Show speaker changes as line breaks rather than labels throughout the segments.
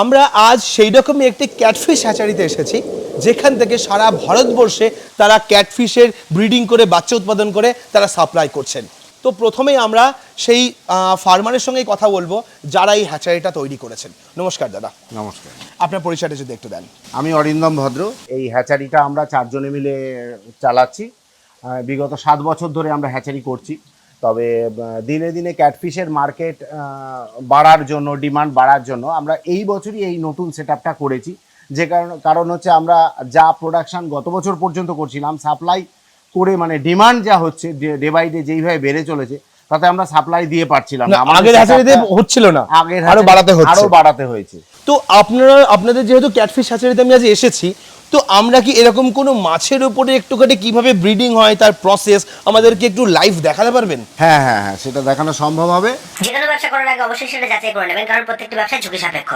আমরা আজ সেই রকমই একটি ক্যাটফিশ হ্যাচারিতে এসেছি যেখান থেকে সারা ভারতবর্ষে তারা ক্যাটফিশের ব্রিডিং করে বাচ্চা উৎপাদন করে তারা সাপ্লাই করছেন। তো প্রথমেই আমরা সেই ফার্মারের সঙ্গেই কথা বলব যারা এই হ্যাচারিটা তৈরি করেছেন। নমস্কার দাদা।
নমস্কার।
আপনার পরিচয়টা যদি একটু দেন।
আমি অরিন্দম ভদ্র। এই হ্যাচারিটা আমরা চারজনে মিলে চালাচ্ছি। বিগত সাত বছর ধরে আমরা হ্যাচারি করছি। তবে দিনে দিনে ক্যাটফিশের মার্কেট বাড়ার জন্য ডিমান্ড বাড়ার জন্য আমরা এই বছরই এই নতুন সেট করেছি। যে কারণ কারণ হচ্ছে আমরা যা প্রোডাকশন গত বছর পর্যন্ত করছিলাম সাপ্লাই করে মানে ডিমান্ড যা হচ্ছে ডে বাই ডে যেইভাবে বেড়ে চলেছে তাতে আমরা সাপ্লাই দিয়ে পারছিলাম না।
আগের হ্যাচারিতে হচ্ছিল না
আগের আরও
বাড়াতে হচ্ছে।
আরও বাড়াতে হয়েছে।
তো আপনারা আপনাদের যেহেতু ক্যাটফিশ হ্যাচারিতে আমি আজ এসেছি তো আমরা কি এরকম কোনো মাছের উপরে একটুখানি কীভাবে ব্রিডিং হয় তার প্রসেস আমাদেরকে একটু লাইভ দেখাতে পারবেন?
হ্যাঁ হ্যাঁ হ্যাঁ সেটা দেখানো সম্ভব হবে।
যে কোনো ব্যবসা করার আগে অবশ্যই সেটা যাচাই করে নেবেন কারণ প্রত্যেকটি ব্যবসা ঝুঁকি সাপেক্ষ।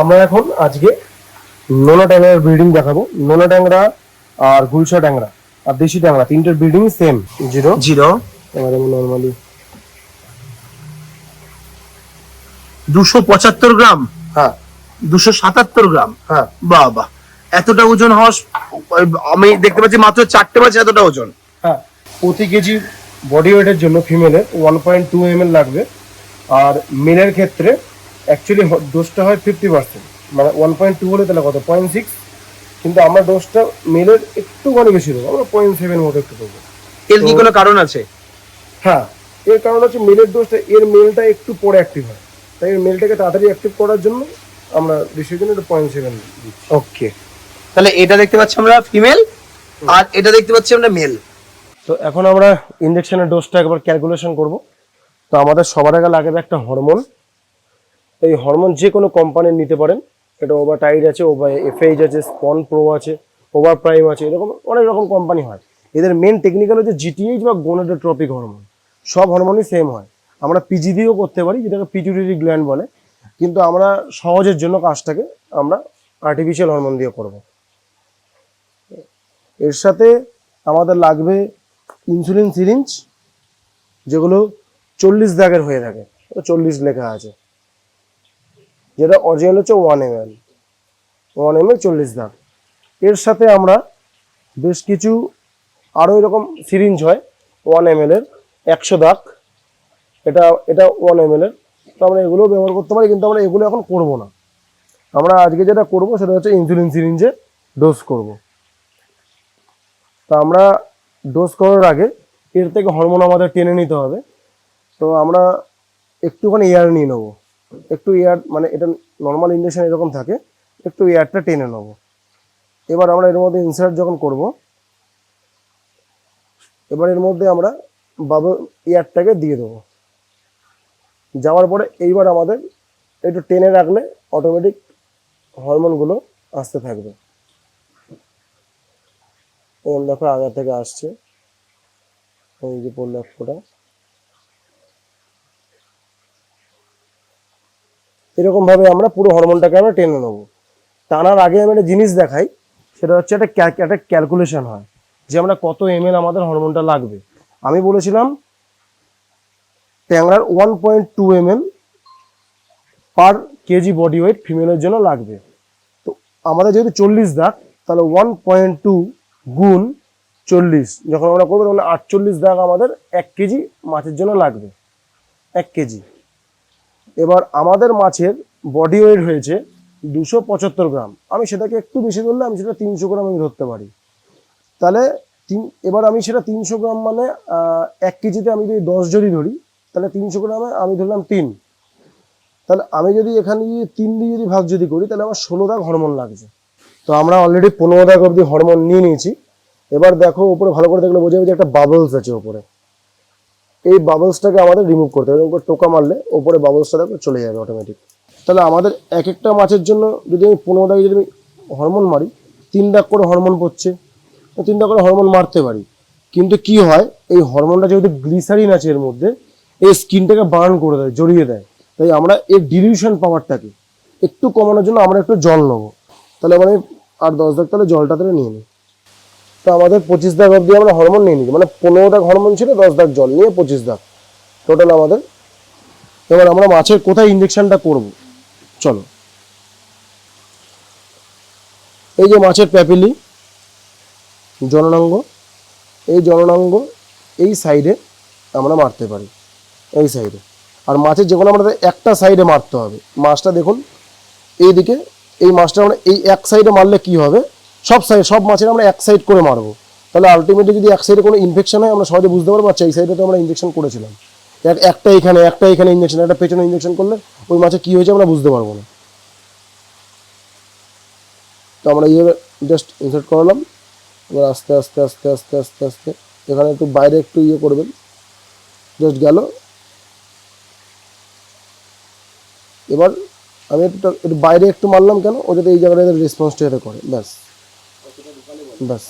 আমরা এখন আজকে নোনা ট্যাংরার ব্রিডিং দেখাবো। নোনা ট্যাংরা আর গুলশা ট্যাংরা আর দেশি ট্যাংরা তিনটের ব্রিডিং সেম জিরো
জিরো
এবারে নর্মালি
দুশো পঁচাত্তর গ্রাম?
হ্যাঁ।
দুশো সাতাত্তর গ্রাম?
হ্যাঁ।
বাবা এতটা ওজন হওয়া আমি দেখতে পাচ্ছি মাত্র চারটে মাছ এতটা ওজন।
হ্যাঁ প্রতি কেজি বডি ওয়েটের জন্য ফিমেলের ওয়ান পয়েন্ট টু এম লাগবে। আর মেলের ক্ষেত্রে অ্যাকচুয়ালি ডোজটা হয় ফিফটি পার্সেন্ট মানে ওয়ান পয়েন্ট টু হলে তাহলে কত? পয়েন্ট সিক্স কিন্তু আমরা ডোজটা মেলের একটুখানি বেশি দেবো। আমরা পয়েন্ট সেভেন মতো একটু দেবো।
এর কি কোনো কারণ আছে?
হ্যাঁ এর কারণ হচ্ছে মেলের ডোজটা এর মেলটা একটু পরে অ্যাক্টিভ হয়। তাই মেলটাকে তাড়াতাড়ি অ্যাক্টিভ করার জন্য আমরা রিসির জন্য একটা পয়েন্ট সেভেন
ওকে তাহলে এটা দেখতে পাচ্ছি আমরা ফিমেল আর এটা দেখতে পাচ্ছি আমরা মেল
তো এখন আমরা ইঞ্জেকশনের ডোজটা একবার ক্যালকুলেশন করব। তো আমাদের সবার আগে লাগবে একটা হরমোন এই হরমোন যে কোনো কোম্পানির নিতে পারেন। এটা ওভার টাইড আছে ওভার এফএইচ আছে স্পন প্রো আছে ওভার প্রাইম আছে এরকম অনেক রকম কোম্পানি হয়। এদের মেন টেকনিক্যাল হচ্ছে জিটিএইচ বা গোনাডোট্রপিক হরমোন সব হরমোনই সেম হয়। আমরা পিজি দিয়েও করতে পারি, যেটাকে পিটুইটারি গ্ল্যান্ড বলে। কিন্তু আমরা সহজের জন্য কাজটাকে আমরা আর্টিফিশিয়াল হরমোন দিয়ে করব। এর সাথে আমাদের লাগবে ইনসুলিন সিরিঞ্জ যেগুলো চল্লিশ দাগের হয়ে থাকে। চল্লিশ লেখা আছে। যেটা অরিজিনাল হচ্ছে one M L one M L চল্লিশ দাগ। এর সাথে আমরা বেশ কিছু আরও এরকম সিরিঞ্জ হয় ওয়ান এম এর একশো দাগ। এটা এটা ওয়ান এম এর। তো আমরা এগুলো ব্যবহার করতে পারি, কিন্তু আমরা এগুলো এখন করব না। আমরা আজকে যেটা করব সেটা হচ্ছে ইনসুলিন সিরিঞ্জে ডোজ করব। তো আমরা ডোজ করার আগে এর থেকে হরমোন আমাদের টেনে নিতে হবে। তো আমরা একটুখানি এয়ার নিয়ে নেব। একটু এয়ার মানে এটা নর্মাল ইঞ্জেকশন এরকম থাকে, একটু এয়ারটা টেনে নেব। এবার আমরা এর মধ্যে ইনসার্ট যখন করব, এবার এর মধ্যে আমরা বাবল এয়ারটাকে দিয়ে দেবো। যাওয়ার পরে এইবার আমাদের একটু টেনে রাখলে অটোমেটিক হরমোনগুলো আসতে থাকবে। এরকম দেখো আগা থেকে আসছে। এই যে পড়ল এক ফোঁটা। এরকম ভাবে আমরা পুরো হরমোনটাকে আমরা টেনে নেব। টানার আগে আমি একটা জিনিস দেখাই, সেটা হচ্ছে একটা একটা ক্যালকুলেশন হয় যে আমরা কত এম আমাদের হরমোনটা লাগবে। আমি বলেছিলাম ট্যাংরার one point two M per KG body weight ফিমেলের জন্য লাগবে। তো আমাদের যেহেতু চল্লিশ দাগ, তাহলে ওয়ান পয়েন্ট টু গুণ চল্লিশ, যখন আমরা করব তখন আটচল্লিশ দাগ আমাদের এক কেজি মাছের জন্য লাগবে। এক কেজি এবার আমাদের মাছের বডি ওয়েট হয়েছে দুশো পঁচাত্তর গ্রাম। আমি সেটাকে একটু বেশি ধরলে আমি সেটা তিনশো গ্রাম আমি ধরতে পারি। তাহলে তিন, এবার আমি সেটা তিনশো গ্রাম মানে এক কেজিতে আমি যদি দশ যদি ধরি তাহলে তিনশো গ্রামে আমি ধরলাম তিন। তাহলে আমি যদি এখানে যদি তিন দিয়ে যদি ভাগ যদি করি, তাহলে আমার ষোলো দাগ হরমোন লাগছে। তো আমরা অলরেডি পনেরো দাগ অবধি হরমোন নিয়ে নিয়েছি। এবার দেখো উপরে ভালো করে দেখলে বোঝা যাবে যে একটা বাবলস আছে ওপরে এই বাবলসটাকে আমাদের রিমুভ করতে হবে উপর টোকা মারলে ওপরে বাবলসটা দেখো চলে যাবে অটোমেটিক তাহলে আমাদের এক একটা মাছের জন্য যদি আমি পনেরো দাগে যদি আমি হরমোন মারি, তিন দাগ করে হরমোন পড়ছে। তিন দাগ করে হরমোন মারতে পারি। কিন্তু কি হয়, এই হরমোনটা যেহেতু গ্লিসারিন আছে এর মধ্যে এই স্কিনটাকে বার্ন করে দেয়, জড়িয়ে দেয়। তাই আমরা এর ডিলিউশন পাওয়ারটাকে একটু কমানোর জন্য আমরা একটু জল নেব। তাহলে মানে আর দশ দাগ তাহলে জলটা তাহলে নিয়ে নিই। তো আমাদের পঁচিশ দাগ অবধি আমরা হরমোন নিয়ে নিই মানে পনেরো দাগ হরমোন ছিল, দশ দাগ জল নিয়ে পঁচিশ দাগ। টোটাল আমাদের, এবার আমরা মাছের কোথায় ইঞ্জেকশনটা করব? চলো। এই যে মাছের প্যাপিলি, জননাঙ্গ, এই জননাঙ্গ এই সাইডে আমরা মারতে পারি। এই সাইডে। আর মাছের যে কোনো আমাদের একটা সাইডে মারতে হবে। মাছটা দেখুন, এইদিকে, এই মাছটা আমরা এই এক সাইডে মারলে কি হবে? সব সাইড, সব মাছের আমরা এক সাইড করে মারবো। তাহলে আলটিমেটলি যদি এক সাইডে কোনো ইনফেকশন হয়, আমরা সহজে বুঝতে পারব আচ্ছা এই সাইডে তো আমরা ইনজেকশন করেছিলাম। এক, একটা এখানে একটা এখানে ইঞ্জেকশন একটা পেছনে ইঞ্জেকশন করলে ওই মাছে কী হয়েছে আমরা বুঝতে পারব না। তো আমরা ইয়ে জাস্ট ইনসার্ট করালাম। এবার আস্তে আস্তে আস্তে আস্তে আস্তে আস্তে, এখানে একটু বাইরে একটু ইয়ে করবেন। জাস্ট গেল এবার আমি একটু একটু বাইরে একটু মারলাম কেন? ও যাতে এই জায়গাটা রেসপন্সটা যাতে করে। ব্যাস। ব্যাস।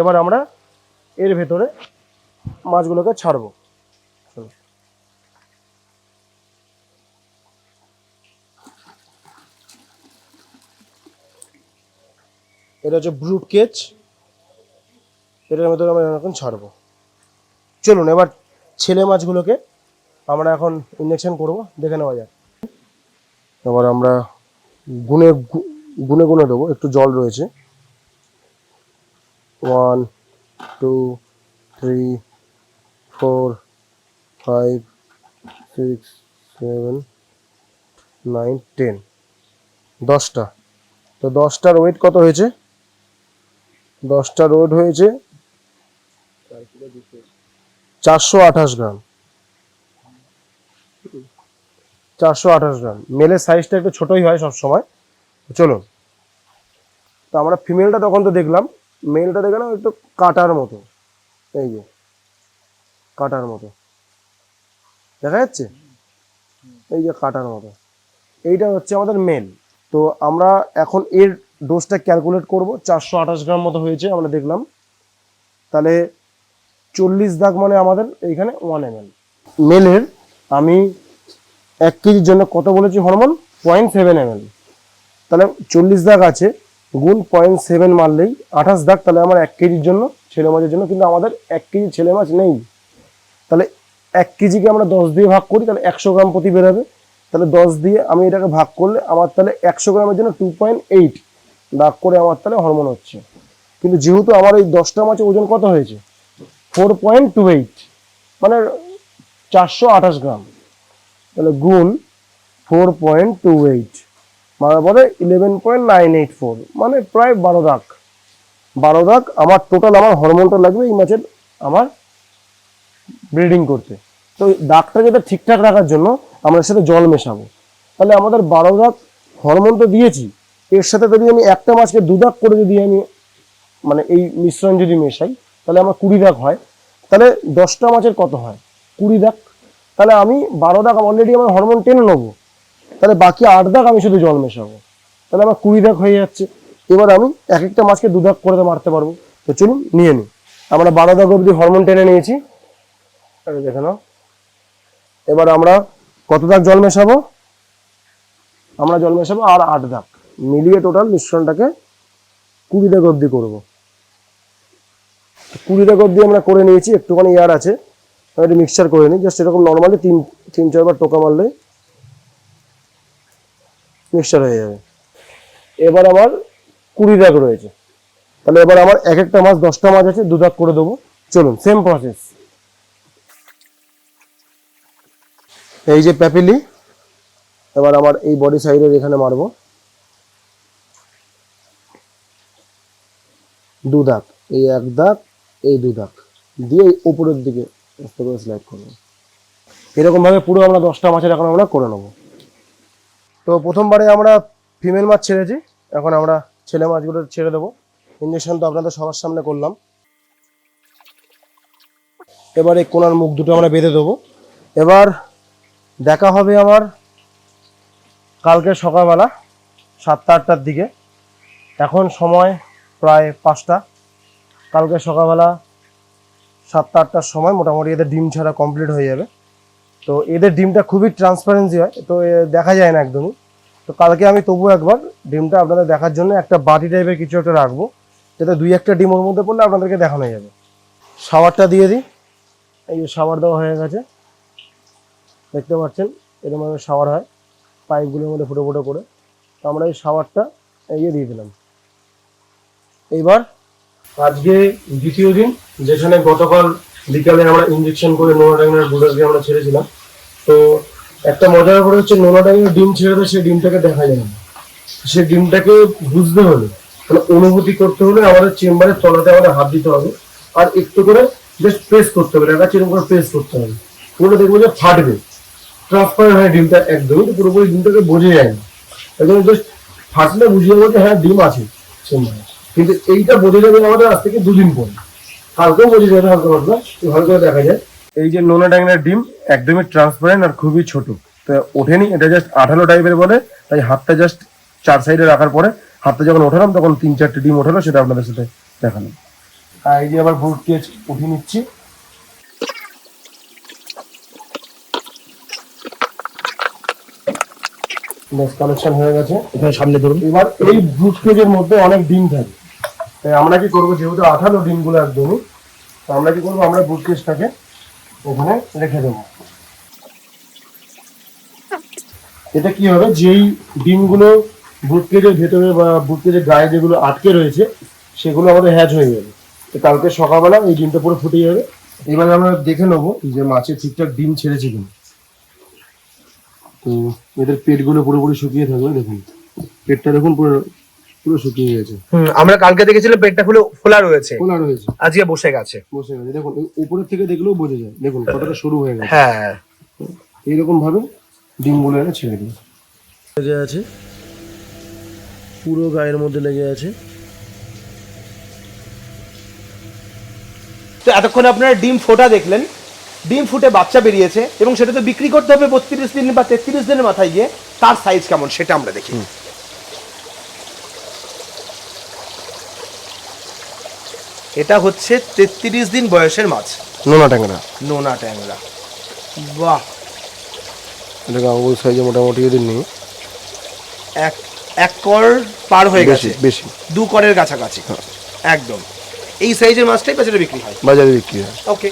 এবার আমরা এর ভেতরে মাছগুলোকে ছাড়বো। এটা হচ্ছে ব্রুট কেচ এটার ভেতরে আমরা এখন ছাড়বো। চলুন, এবার ছেলে মাছগুলোকে আমরা এখন ইঞ্জেকশন করব। দেখে নেওয়া যাক। এবার আমরা গুনে গুনে গুনে দেবো, একটু জল রয়েছে। One two three four five six seven nine ten দশটা। তো দশটার ওয়েট কত হয়েছে? দশটার ওয়েট হয়েছে চারশো আঠাশ গ্রাম। চারশো আঠাশ গ্রাম। মেলের সাইজটা একটু ছোটোই হয় সব সময় চলুন। তো আমরা ফিমেলটা তখন তো দেখলাম। মেলটা দেখলাম একটু কাটার মতো। এই যে, কাটার মতো। দেখা যাচ্ছে? এই যে কাটার মতো। এইটা হচ্ছে আমাদের মেল তো আমরা এখন এর ডোজটা ক্যালকুলেট করব। চারশো আঠাশ গ্রাম মতো হয়েছে, আমরা দেখলাম। তাহলে চল্লিশ দাগ মানে আমাদের এইখানে ওয়ান এম মেলের আমি এক কেজির জন্য কত বলেছি হরমোন? পয়েন্ট সেভেন এম তাহলে চল্লিশ দাগ আছে, গুণ পয়েন্ট সেভেন মারলেই আঠাশ দাগ, তাহলে আমার এক কেজির জন্য ছেলে মাছের জন্য, কিন্তু আমাদের এক কেজি ছেলে মাছ নেই। তাহলে এক কেজিকে আমরা দশ দিয়ে ভাগ করি, তাহলে একশো গ্রাম প্রতি বেরোবে। তাহলে দশ দিয়ে আমি এটাকে ভাগ করলে আমার তাহলে একশো গ্রামের জন্য টু পয়েন্ট এইট দাগ করে আমার তাহলে হরমোন হচ্ছে। কিন্তু যেহেতু আমার এই দশটা মাছের ওজন কত হয়েছে? ফোর পয়েন্ট টু এইট মানে চারশো আঠাশ গ্রাম। তাহলে গুণ ফোর পয়েন্ট টু এইট পরে eleven point nine eight four মানে প্রায় বারো দাগ। বারো দাগ আমার টোটাল আমার হরমোনটা লাগবে এই মাছের আমার ব্রিডিং করতে। তো দাগটা যেটা ঠিকঠাক রাখার জন্য আমরা সাথে জল মেশাবো। তাহলে আমাদের বারো দাগ হরমোন তো দিয়েছি, এর সাথে যদি আমি একটা মাছকে দু দাগ করে যদি আমি মানে এই মিশ্রণ যদি মেশাই, তাহলে আমার কুড়ি দাগ হয়। তাহলে দশটা মাছের কত হয়? কুড়ি দাগ। তাহলে আমি বারো দাগ অলরেডি আমার হরমোন টেনে নেব। তাহলে বাকি আট দাগ আমি শুধু জল মেশাবো। তাহলে আমার কুড়ি দাগ হয়ে যাচ্ছে। এবার আমি এক একটা মাছকে দু দাগ করে মারতে পারব। তো চলুন, নিয়ে নিই আমরা বারো দাগ অবধি হরমোন টেনে নিয়েছি। দেখে নাও। এবার আমরা কত দাগ জল মেশাবো? আমরা জল মেশাবো আর আট দাগ। মিলিয়ে টোটাল মিশ্রণটাকে কুড়ি দাগ অবধি করব। কুড়ি দাগ অবধি আমরা করে নিয়েছি, একটুখানি ইয়ার আছে। একটু মিক্সচার করে নিই। জাস্ট এরকম নর্মালি তিন তিন, চারবার টোকা মারলে মিক্সচার হয়ে যাবে। এবার আমার কুড়ি দাগ রয়েছে। তাহলে এবার আমার এক একটা মাছ, দশটা মাছ আছে দু দাগ করে দেবো। চলুন সেম প্রসেস এই যে প্যাপিলি, এবার আমার এই বডি সাইডের এখানে মারবো। দু দাগ এই এক দাগ, এই দু দাগ দিয়ে উপরের দিকে আস্তে করে করব। এরকম ভাবে পুরো আমরা দশটা মাছের এখন আমরা করে নেব। তো প্রথমবারে আমরা ফিমেল মাছ ছেড়েছি, এখন আমরা ছেলে মাছগুলো ছেড়ে দেবো। ইঞ্জেকশন তো আপনাদের সবার সামনে করলাম। এবারে কোনার মুখ দুটো আমরা বেঁধে দেবো। এবার দেখা হবে আমার কালকে সকালবেলা সাতটা আটটার দিকে। এখন সময় প্রায় পাঁচটা। কালকে সকালবেলা সাতটা আটটার সময় মোটামুটি এদের ডিম ছাড়া কমপ্লিট হয়ে যাবে। তো এদের ডিমটা খুবই ট্রান্সপারেন্সি হয়, তো দেখা যায় না একদমই। তো কালকে আমি তবু একবার ডিমটা আপনাদের দেখার জন্য একটা বাটি টাইপের কিছু একটা রাখব, যাতে দুই একটা ডিম ওর মধ্যে পড়লে আপনাদেরকে দেখানো যাবে। শাওয়ারটা দিয়ে দিই। এই যে শাওয়ার দেওয়া হয়ে গেছে। দেখতে পাচ্ছেন এরকমভাবে শাওয়ার হয়, পাইপগুলোর মধ্যে ফুটো ফুটো করে। তো আমরা এই শাওয়ারটা এই যে দিয়ে দিলাম। এইবার আজকে দ্বিতীয় দিন, যেখানে গতকাল বিকালে আমরা ইঞ্জেকশন করে নোনা ড্যাংরার বুড়াকে আমরা ছেড়েছিলাম। তো একটা মজার ব্যাপার হচ্ছে নোনা ড্যাংরার ডিম ছেড়ে দেয় সেই ডিমটাকে দেখা যায় না। সেই ডিমটাকে বুঝতে হলে মানে অনুভূতি করতে হলে আমাদের চেম্বারের তলাতে আমাদের হাত দিতে হবে। আর একটু করে জাস্ট প্রেস করতে হবে একটা চিরকম করে প্রেস করতে হবে। পুরো দেখব যে ফাটবে। ট্রান্সপারেন্ট হয় ডিমটা একদমই পুরোপুরি ডিমটাকে বোঝা যায় না। একদম জাস্ট ফাটলে বুঝিয়ে যাব যে হ্যাঁ ডিম আছে চেম্বারে। কিন্তু এইটা বোঝা যাবে আমাদের আজ থেকে দুদিন পরে। কালকেও বোঝা যাবে হালকা পাতলা ভালো করে দেখা যায়। এই যে নোনা ড্যাংরার ডিম একদমই ট্রান্সপারেন্ট আর খুবই ছোট। তো ওঠেনি এটা জাস্ট আঠালো টাইপের বলে তাই হাতটা জাস্ট চার সাইডে রাখার পরে হাতটা যখন ওঠালাম তখন তিন চারটে ডিম ওঠালো সেটা আপনাদের সাথে দেখালাম। আর এই যে আবার ভুট কেজ উঠিয়ে নিচ্ছি। কালেকশন হয়ে গেছে।
এখানে সামনে ধরুন।
এবার এই ব্রুট কেজের মধ্যে অনেক ডিম থাকে। তাই আমরা কি করব, যেহেতু আঠালো ডিমগুলো একদমই, তো আমরা কি করব, আমরা ব্রুট কেজটাকে ওখানে রেখে দেবো। এটা কি হবে, যেই ডিমগুলো ব্রুট কেজের ভেতরে বা ব্রুট কেজের গায়ে যেগুলো আটকে রয়েছে, সেগুলো আমাদের হ্যাচ হয়ে যাবে। তো কালকে সকালবেলা এই ডিমটা পুরো ফুটে যাবে। এবার আমরা দেখে নেব যে মাছের ঠিকঠাক ডিম ছেড়েছে কিনা। তো এদের পেটগুলো পুরোপুরি শুকিয়ে থাকবে দেখুন, পেটটা দেখুন পুরো পুরো শুকিয়ে গেছে।
হুম, আমরা কালকে দেখেছিলাম পেটটা খুলে খোলা রয়েছে।
খোলা রয়েছে।
আজকে বসে গেছে।
বসে গেছে। দেখুন উপরের থেকে দেখলেও বোঝা যায়। দেখুন কতটা শুরু হয়ে গেছে।
হ্যাঁ।
এইরকম ভাবে ডিমগুলো এনে ছেড়ে দিই লেগে আছে। পুরো গায়ের মধ্যে লেগে আছে।
তো এতক্ষণ আপনারা ডিম ফোটা দেখলেন। ডিম ফুটে বাচ্চা বেরিয়েছে এবং সেটা তো বিক্রি করতে হবে বত্রিশ দিন বা তেত্রিশ দিনের মাথায় গিয়ে। তার সাইজ কেমন সেটা আমরা দেখি। এটা হচ্ছে তেত্রিশ দিন বয়সের মাছ।
নোনা ট্যাংরা।
নোনা ট্যাংরা। বাহ।
এটাকে আঙুল সাইজে মোটামুটি যদি নিই?
এক এক কর পার হয়ে গেছে।
বেশি।
দু করের কাছাকাছি। একদম। এই সাইজের মাছটাই বাজারে বিক্রি হয়।
বাজারে বিক্রি হয়।
ওকে।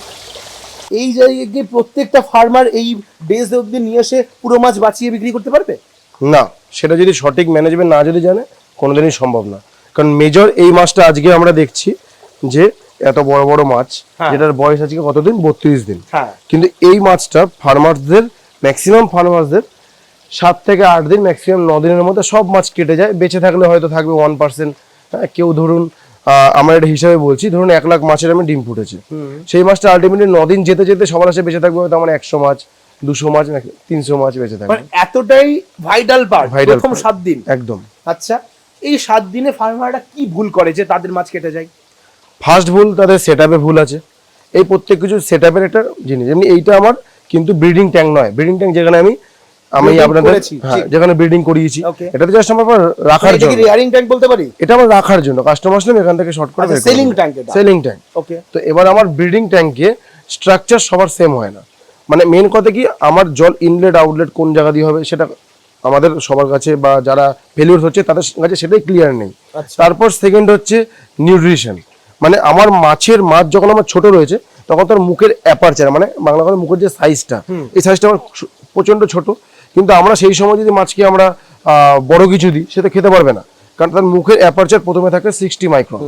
এই জায়গায় গিয়ে প্রত্যেকটা ফার্মার এই বেস অব্দি নিয়ে এসে পুরো মাছ বাঁচিয়ে বিক্রি করতে পারবে?
না সেটা যদি সঠিক ম্যানেজমেন্ট না যদি জানে কোনোদিনই সম্ভব না। কারণ মেজর এই মাছটা আজকে আমরা দেখছি যে এত বড় বড় মাছ
হ্যাঁ।
যেটার বয়স আজকে কতদিন? বত্রিশ দিন।
হ্যাঁ।
কিন্তু এই মাছটা ফার্মার্সদের ম্যাক্সিমাম ফার্মার্সদের সাত থেকে আট দিন ম্যাক্সিমাম ন দিনের মধ্যে সব মাছ কেটে যায়। বেঁচে থাকলে হয়তো থাকবে ওয়ান পার্সেন্ট হ্যাঁ কেউ ধরুন আমরা এটা হিসাবে বলছি ধরুন এক লাখ মাছের আমি ডিম ফুটেছে। সেই মাছটা আলটিমেটলি দিন যেতে যেতে সবার কাছে বেঁচে থাকবে হয়তো আমার একশো মাছ দুশো মাছ তিনশো মাছ বেঁচে থাকবে।
মানে এতটাই ভাইটাল পার্ট প্রথম সাত দিন।
একদম।
আচ্ছা এই সাত দিনে ফার্মাররা কি ভুল করে যে তাদের মাছ কেটে যায়?
ফার্স্ট ভুল তাদের সেট ভুল আছে। এই প্রত্যেক কিছু সেট একটা জিনিস। এমনি এইটা আমার কিন্তু ব্রিডিং ট্যাঙ্ক নয়। ব্রিডিং ট্যাঙ্ক যেখানে আমি আমি আপনাদের হ্যাঁ। যেখানে ব্রিডিং করিয়েছি। এটা তো জাস্ট আমার রাখার জন্য।
রেয়ারিং ট্যাঙ্ক বলতে পারি?
এটা আমার রাখার জন্য। কাস্টমার আসলে এখান থেকে শর্ট করে
tank এটা।
সেলিং ট্যাঙ্ক
ওকে
তো এবার আমার ব্রিডিং ট্যাঙ্কে স্ট্রাকচার সবার সেম হয় না। মানে মেন কথা কি আমার জল ইনলেট আউটলেট কোন জায়গা দিয়ে হবে সেটা আমাদের সবার কাছে বা যারা ফেলিওর হচ্ছে তাদের কাছে সেটাই ক্লিয়ার নেই।
আচ্ছা।
তারপর সেকেন্ড হচ্ছে নিউট্রিশন মানে আমার মাছের মাছ যখন আমার ছোট রয়েছে তখন তার মুখের অ্যাপারচার মানে বাংলা কথা মুখের যে সাইজটা এই সাইজটা আমার প্রচণ্ড ছোট। কিন্তু আমরা সেই সময় যদি মাছকে আমরা বড় কিছু দিই সেটা খেতে পারবে না। কারণ তার মুখের অ্যাপারচার প্রথমে থাকে সিক্সটি মাইক্রন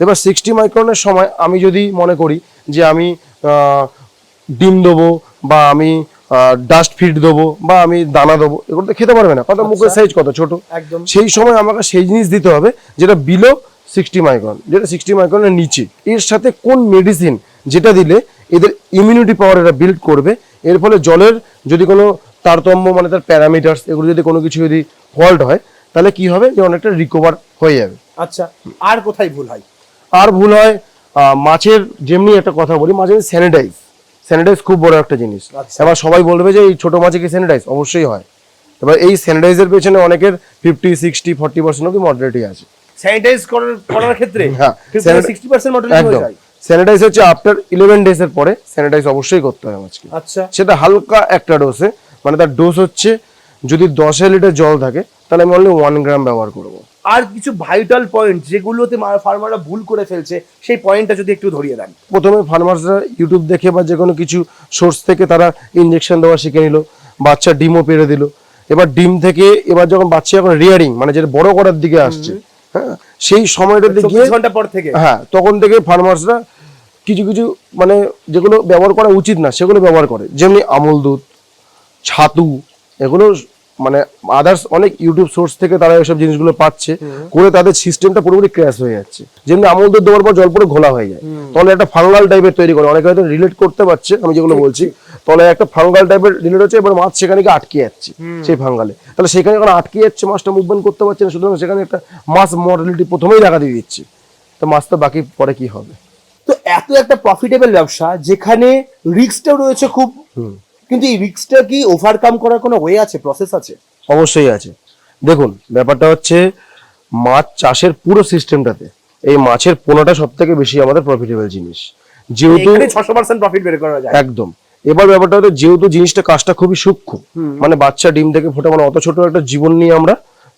এবার সিক্সটি মাইক্রনের সময় আমি যদি মনে করি যে আমি ডিম দেবো বা আমি ডাস্ট ফিড দেবো বা আমি দানা দেবো এগুলো তো খেতে পারবে না। কত মুখের সাইজ কত? ছোট।
একদম।
সেই সময় আমাকে সেই জিনিস দিতে হবে যেটা বিলো সিক্সটি মাইক্রন যেটা সিক্সটি মাইক্রনের নিচে। এর সাথে কোন মেডিসিন যেটা দিলে এদের ইমিউনিটি পাওয়ার এরা বিল্ড করবে? এর ফলে জলের যদি কোনো তারতম্য মানে তার প্যারামিটার্স এগুলো যদি কোনো কিছু যদি ফল্ট হয় তাহলে কি হবে? যে অনেকটা রিকভার হয়ে যাবে।
আচ্ছা আর কোথায় ভুল হয়?
আর ভুল হয় মাছের যেমনি একটা কথা বলি মাছের স্যানিটাইজ স্যানিটাইজ খুব বড় একটা জিনিস।
আচ্ছা।
এবার সবাই বলবে যে এই ছোটো মাছে কি স্যানিটাইজ অবশ্যই হয়। এবার এই স্যানিটাইজের পেছনে অনেকের ফিফটি সিক্সটি ফর্টি পার্সেন্ট অব্দি মডারেটি আছে।
স্যানিটাইজ করার ক্ষেত্রে
হ্যাঁ
মডেলিং হয়ে যায়।
স্যানিটাইজ হচ্ছে আফটার ইলেভেন ডেজ এর পরে স্যানিটাইজ অবশ্যই করতে হয় মাছকে
আচ্ছা।
সেটা হালকা একটা ডোসে মানে তার ডোজ হচ্ছে যদি দশ লিটার জল থাকে তাহলে আমি অনলি ওয়ান গ্রাম ব্যবহার করব।
আর কিছু ভাইটাল পয়েন্ট যেগুলোতে ফার্মাররা ভুল করে ফেলছে সেই পয়েন্টটা যদি একটু ধরিয়ে দেন।
প্রথমে ফার্মার্সরা ইউটিউব দেখে বা যে কোনো কিছু সোর্স থেকে তারা ইঞ্জেকশন দেওয়া শিখে নিল বাচ্চা ডিমও পেরে দিল। এবার ডিম থেকে এবার যখন বাচ্চা যখন রিয়ারিং মানে যেটা বড় করার দিকে আসছে হ্যাঁ? সেই সময়টাতে গিয়ে
ঘণ্টা পর থেকে।
হ্যাঁ তখন থেকে ফার্মার্সরা কিছু কিছু মানে যেগুলো ব্যবহার করা উচিত না সেগুলো ব্যবহার করে। যেমনি আমল দুধ ছাতু এগুলো মানে আদার্স অনেক ইউটিউব সোর্স থেকে তারা এসব জিনিসগুলো পাচ্ছে করে তাদের সিস্টেমটা পুরোপুরি ক্র্যাশ হয়ে যাচ্ছে। যেমনি আমল দুধ দেওয়ার পর জল পুরো ঘোলা হয়ে যায়। তাহলে একটা ফাঙ্গাল টাইপের তৈরি করে। অনেকে হয়তো রিলেট করতে পারছে আমি যেগুলো বলছি। তাহলে একটা ফাঙ্গাল টাইপের রিলেট হচ্ছে এবার মাছ সেখানে গিয়ে আটকে যাচ্ছে সেই ফাঙ্গালে। তাহলে সেখানে যখন আটকে যাচ্ছে মাছটা মুভমেন্ট করতে পারছে না সুতরাং সেখানে একটা মাছ মর্টালিটি প্রথমেই দেখা দিয়ে দিচ্ছে। তো মাছটা বাকি পরে কি হবে?
তো এত একটা প্রফিটেবল ব্যবসা যেখানে রিস্কটাও রয়েছে খুব। কিন্তু এই রিস্কটা কি ওভারকাম করার কোনো ওয়ে আছে প্রসেস আছে?
অবশ্যই আছে। দেখুন ব্যাপারটা হচ্ছে মাছ চাষের পুরো সিস্টেমটাতে এই মাছের পোনাটা সব থেকে বেশি আমাদের প্রফিটেবল জিনিস। যেহেতু
ছশো পার্সেন্ট প্রফিট বের করা যায়।
একদম। এবার ব্যাপারটা হচ্ছে যেহেতু জিনিসটা কাজটা খুবই সূক্ষ্ম মানে বাচ্চা ডিম থেকে ফোটা মানে অত ছোট একটা জীবন নিয়ে আমরা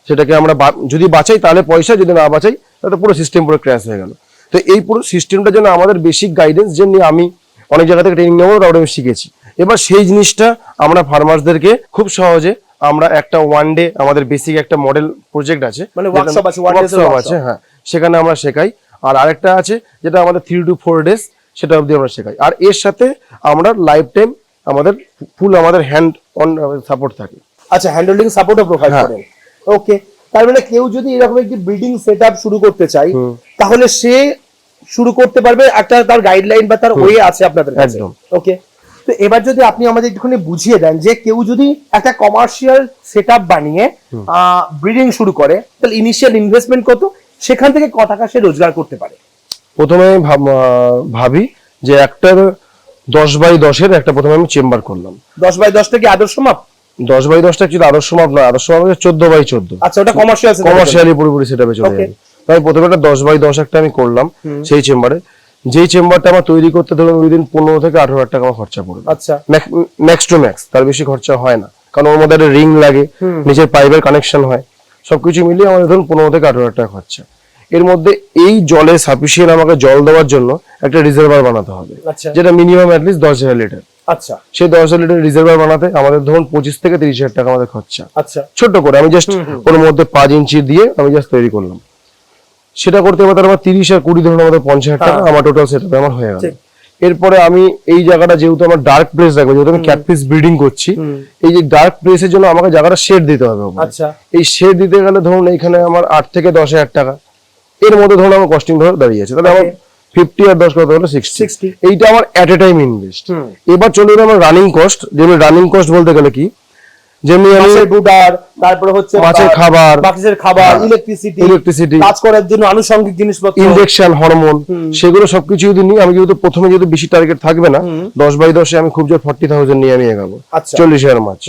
সেটাকে আমরা যদি বাঁচাই তাহলে পয়সা যদি না বাঁচাই তাহলে পুরো সিস্টেম পুরো ক্র্যাশ হয়ে গেল। তো এই পুরো সিস্টেমটা যেন আমাদের বেসিক গাইডেন্স যে নিয়ে আমি অনেক জায়গা থেকে ট্রেনিং নেব তারপরে আমি শিখেছি। এবার সেই জিনিসটা আমরা ফার্মার্সদেরকে খুব সহজে আমরা একটা ওয়ান ডে আমাদের বেসিক একটা মডেল প্রজেক্ট আছে
মানে। আছে
হ্যাঁ সেখানে আমরা শেখাই। আর আরেকটা আছে যেটা আমাদের থ্রি টু ফোর ডেজ সেটা অবধি আমরা শেখাই। আর এর সাথে আমরা লাইফ টাইম আমাদের ফুল আমাদের হ্যান্ড অন সাপোর্ট থাকে।
আচ্ছা হ্যান্ডলিং সাপোর্টও প্রোভাইড। করেন। ওকে তার মানে কেউ যদি এরকম একটি বিল্ডিং সেট শুরু করতে চায় তাহলে সে শুরু করতে পারবে একটা তার গাইডলাইন বা তার ওয়ে আছে আপনাদের কাছে।
একদম।
ওকে তো এবার যদি আপনি আমাদের একটুখানি বুঝিয়ে দেন যে কেউ যদি একটা কমার্শিয়াল সেট বানিয়ে ব্রিডিং শুরু করে তাহলে ইনিশিয়াল ইনভেস্টমেন্ট কত? সেখান থেকে ক টাকা সে রোজগার করতে পারে?
প্রথমে ভাব- যে একটার দশ বাই দশের একটা প্রথমে আমি চেম্বার করলাম।
দশ বাই দশটা কি আদর্শ মাপ?
দশ বাই দশটা কিন্তু আদর্শ মাপ নয় আদর্শ মাপ হচ্ছে চোদ্দ বাই চোদ্দ।
আচ্ছা ওটা কমার্শিয়াল
কমার্শিয়ালি পুরোপুরি সেটাপে চলে যাবে। তাই প্রথমে একটা দশ বাই দশ একটা আমি করলাম সেই চেম্বারে। যেই চেম্বারটা আমার তৈরি করতে ধরুন উইদিন পনেরো থেকে আঠারো হাজার টাকা আমার খরচা পড়বে।
আচ্ছা।
ম্যাক্স টু ম্যাক্স তার বেশি খরচা হয় না। কারণ ওর মধ্যে একটা রিং লাগে নিজের পাইপের কানেকশন হয়। সবকিছু মিলিয়ে আমাদের ধরুন পনেরো থেকে আঠারো হাজার টাকা খরচা। এর মধ্যে এই জলে সাফিসিয়েন্ট আমাকে জল দেওয়ার জন্য একটা রিজার্ভার বানাতে হবে।
আচ্ছা।
যেটা মিনিমাম অ্যাটলিস্ট দশ হাজার লিটার
আচ্ছা।
সেই দশ হাজার লিটার রিজার্ভার বানাতে আমাদের ধরুন পঁচিশ থেকে তিরিশ হাজার টাকা আমাদের খরচা।
আচ্ছা।
ছোট্ট করে আমি জাস্ট ওর মধ্যে পাঁচ ইঞ্চি দিয়ে আমি জাস্ট তৈরি করলাম। সেটা করতে এবার আমার তিরিশ আর কুড়ি ধরুন আমাদের পঞ্চাশ হাজার টাকা আমার টোটাল সেটা আমার হয়ে গেল। এরপরে আমি এই জায়গাটা যেহেতু আমার ডার্ক প্লেস রাখব যেহেতু আমি ক্যাটফিস ব্রিডিং করছি এই যে ডার্ক প্লেসের জন্য আমাকে জায়গাটা শেড দিতে হবে
আচ্ছা।
এই শেড দিতে গেলে ধরুন এইখানে আমার আট থেকে দশ হাজার টাকা। এর মধ্যে ধরুন আমার কস্টিং ধরে দাঁড়িয়েছে তাহলে আমার ফিফটি আর দশ কত হলো? সিক্সটি এইটা আমার এট এ টাইম ইনভেস্ট এবার চলে এলো আমার রানিং কস্ট যেমনি রানিং কস্ট বলতে গেলে কি? যেমনি আমি
বুডার তারপরে হচ্ছে
মাছের খাবার,
মাছের খাবার
হ্যাঁ,
ইলেকট্রিসিটি কাজ করার জন্য আনুষঙ্গিক জিনিসপত্র।
ইনজেকশন হরমোন সেগুলো সবকিছু যদি নিই আমি যেহেতু প্রথমে যেহেতু বেশি টার্গেট থাকবে না দশ বাই দশে আমি খুব জোর ফর্টি থাউজেন্ড নিয়ে আমি এগাবো।
আচ্ছা।
চল্লিশ হাজার মাছ।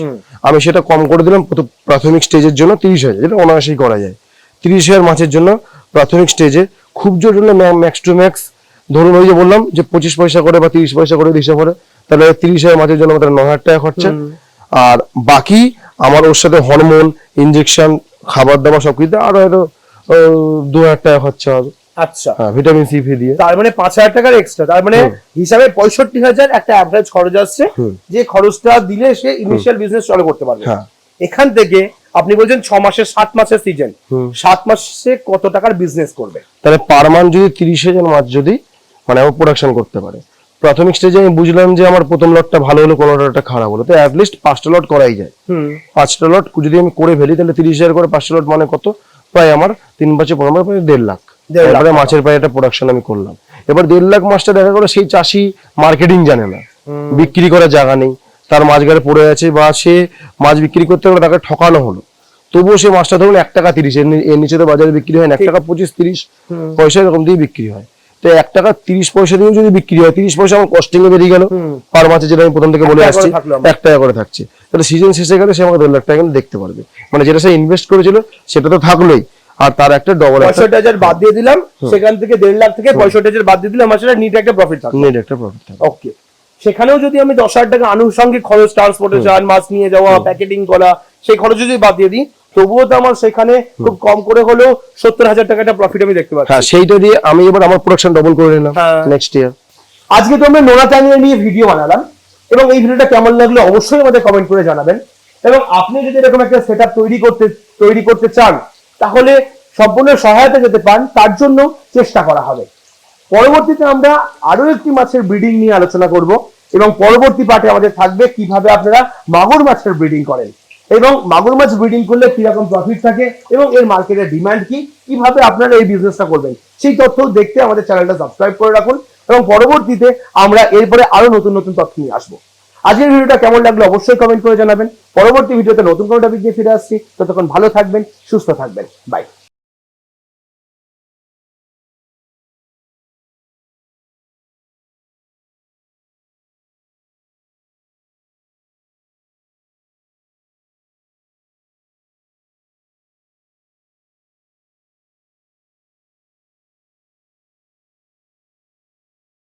আমি সেটা কম করে দিলাম প্রথম- প্রাথমিক স্টেজের জন্য তিরিশ হাজার যেটা অনায়াসেই করা যায়। তিরিশ হাজার মাছের জন্য প্রাথমিক স্টেজে খুব জোর জন্য ম্যাক্স টু ম্যাক্স ধরুন ওই যে বললাম যে পঁচিশ পয়সা করে বা তিরিশ পয়সা করে হিসাব করে তাহলে তিরিশ হাজার মাছের জন্য আমাদের ন হাজার টাকা খরচা। আর বাকি আমার ওর সাথে হরমোন ইঞ্জেকশন খাবার দাবার সবকিছু আরও হয়তো দু হাজার টাকা খরচা হবে।
আচ্ছা।
ভিটামিন সি ফি দিয়ে।
তার মানে পাঁচ হাজার টাকার এক্সট্রা তার মানে হিসাবে পঁয়ষট্টি হাজার একটা অ্যাভারেজ খরচ আসছে। যে খরচটা দিলে সে ইনিশিয়াল বিজনেস চালু করতে পারবে।
হ্যাঁ।
এখান থেকে আপনি বলছেন ছ মাসের সাত মাসের সিজন সাত মাসে কত টাকার বিজনেস করবে?
তাহলে পার মান্থ যদি তিরিশ হাজার মাছ যদি মানে আমার প্রোডাকশন করতে পারে। প্রাথমিক স্টেজে আমি বুঝলাম যে আমার প্রথম লটটা ভালো হলো কোনো লটটা খারাপ হলো। তো অ্যাটলিস্ট পাঁচটা লট করাই যায়। পাঁচটা লট যদি আমি করে ফেলি তাহলে তিরিশ হাজার করে পাঁচটা লট মানে কত? প্রায় আমার তিন বছর পনেরো মানে প্রায় দেড় লাখ।
দেড় লাখ।
এবারে মাছের প্রায় একটা প্রোডাকশন আমি করলাম। এবার দেড় লাখ মাছটা দেখা গেলো সেই চাষি মার্কেটিং জানে না। বিক্রি করার জায়গা নেই। তার মাছগারে পড়ে আছে বা সে মাছ বিক্রি করতে গেলে তাকে ঠকানো হলো। তবুও সে মাছটা ধরুন এক টাকা তিরিশ এর নিচে তো বাজারে বিক্রি হয় এক টাকা পঁচিশ তিরিশ পয়সা এরকম দিয়ে বিক্রি হয়। তো এক টাকা তিরিশ পয়সা দিয়ে যদি বিক্রি হয় তিরিশ পয়সা আমার কস্টিং এ বেরিয়ে গেল। পার মাছে যেটা আমি প্রথম থেকে বলে আসছি। এক টাকা করে থাকছে। তাহলে সিজন শেষে গেলে সে আমাকে দেড় লাখ টাকা দেখতে পারবে। মানে যেটা সে ইনভেস্ট করেছিল সেটা তো থাকলোই। আর তার একটা ডবল
পঁয়ষট্টি হাজার বাদ দিয়ে দিলাম সেখান থেকে দেড় লাখ থেকে পঁয়ষট্টি হাজার বাদ দিয়ে দিলাম আমার সেটা নিট একটা প্রফিট থাকবে
নেট একটা প্রফিট থাকে
ওকে সেখানেও যদি আমি দশ হাজার টাকা আনুষঙ্গিক খরচ ট্রান্সপোর্টেশন মাছ নিয়ে যাওয়া প্যাকেটিং করা সেই খরচ যদি বাদ দিয়ে দিই তবুও তো আমার সেখানে খুব কম করে হলেও সত্তর হাজার টাকাটা প্রফিট আমি দেখতে পাচ্ছি।
হ্যাঁ সেইটা দিয়ে আমি এবার আমার প্রোডাকশন ডবল করে নিলাম
হ্যাঁ।
নেক্সট ইয়ার
আজকে তো আমরা নোনা চ্যানেল নিয়ে ভিডিও বানালাম এবং এই ভিডিওটা কেমন লাগল অবশ্যই আমাদের কমেন্ট করে জানাবেন। এবং আপনি যদি এরকম একটা সেট তৈরি করতে তৈরি করতে চান তাহলে সম্পূর্ণ সহায়তা যেতে পান তার জন্য চেষ্টা করা হবে। পরবর্তীতে আমরা আরও একটি মাছের ব্রিডিং নিয়ে আলোচনা করব এবং পরবর্তী পার্টে আমাদের থাকবে কীভাবে আপনারা মাগুর মাছের ব্রিডিং করেন এবং মাগুর মাছ ব্রিডিং করলে কীরকম প্রফিট থাকে এবং এর মার্কেটের ডিমান্ড কি, কীভাবে আপনারা এই বিজনেসটা করবেন, সেই তথ্য দেখতে আমাদের চ্যানেলটা সাবস্ক্রাইব করে রাখুন এবং পরবর্তীতে আমরা এরপরে আরও নতুন নতুন তথ্য নিয়ে আসব। আজকের ভিডিওটা কেমন লাগল অবশ্যই কমেন্ট করে জানাবেন। পরবর্তী ভিডিওতে নতুন কোনো টপিক নিয়ে ফিরে আসছি। ততক্ষণ ভালো থাকবেন, সুস্থ থাকবেন। বাই